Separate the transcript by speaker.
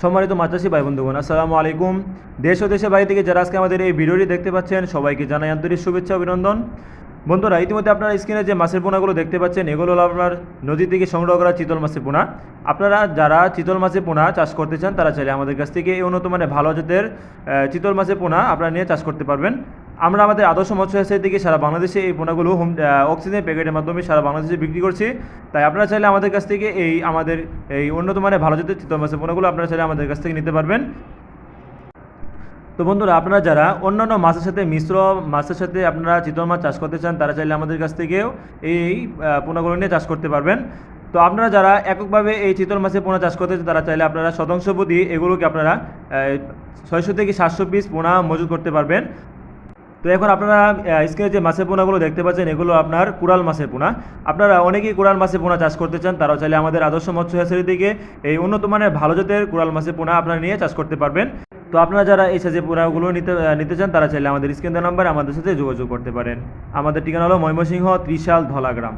Speaker 1: সম্মানিত মাদ্রাসী ভাই বন্ধুগণ আসসালামু আলাইকুম। দেশ ও দেশের বাইরে থেকে যারা আজকে আমাদের এই ভিডিওটি দেখতে পাচ্ছেন, সবাইকে জানাই আন্তরিক শুভেচ্ছা অভিনন্দন। বন্ধুরা, ইতিমধ্যে আপনারা স্ক্রিনে যে মাছের পোনাগুলো দেখতে পাচ্ছেন, এগুলো হলো আপনার নদী থেকে সংগ্রহ করা চিতল মাছের পোনা। আপনারা যারা চিতল মাছের পোনা চাষ করতে চান, তারা চাইলে আমাদের কাছ থেকে এই উন্নত মানে ভালো জাতের চিতল মাছের পোনা আপনারা নিয়ে চাষ করতে পারবেন। আমরা আমাদের আদর্শ মৎস্য ব্যবসায়ী থেকে সারা বাংলাদেশে এই পোনাগুলো হোম অক্সিজেন প্যাকেটের মাধ্যমে সারা বাংলাদেশে বিক্রি করছি। তাই আপনারা চাইলে আমাদের কাছ থেকে এই আমাদের এই উন্নত মানের ভালো জাতের চিতল মাছের পোনাগুলো আপনারা চাইলে আমাদের কাছ থেকে নিতে পারবেন। তো বন্ধুরা, আপনারা যারা অন্যান্য মাছের সাথে মিশ্র মাছের সাথে আপনারা চিতল মাছ চাষ করতে চান, তারা চাইলে আমাদের কাছ থেকেও এই পোনাগুলো নিয়ে চাষ করতে পারবেন। তো আপনারা যারা এককভাবে এই চিতল মাছের পোনা চাষ করতে চান, তারা চাইলে আপনারা শতাংশ প্রতি এগুলোকে আপনারা ছয়শো থেকে সাতশো পিস পোনা মজুত করতে পারবেন। তো এখন আপনারা স্ক্রিনে যে মাছের পোনাগুলো দেখতে পাচ্ছেন, এগুলো আপনার কুড়াল মাছের পোনা। আপনারা অনেকেই কুড়াল মাছের পোনা চাষ করতে চান, তারাও চাইলে আমাদের আদর্শ মৎস্য হ্যাচারি থেকে এই উন্নত মানের ভালো জাতের কুড়াল মাছের পোনা আপনারা নিয়ে চাষ করতে পারবেন। তো আপনারা যারা এই সাজে পোনাগুলো নিতে নিতে চান, তারা চাইলে আমাদের স্ক্রিন নাম্বার আমাদের সাথে যোগাযোগ করতে পারেন। আমাদের ঠিকানা হলো ময়মনসিংহ ত্রিশাল ধলাগ্রাম।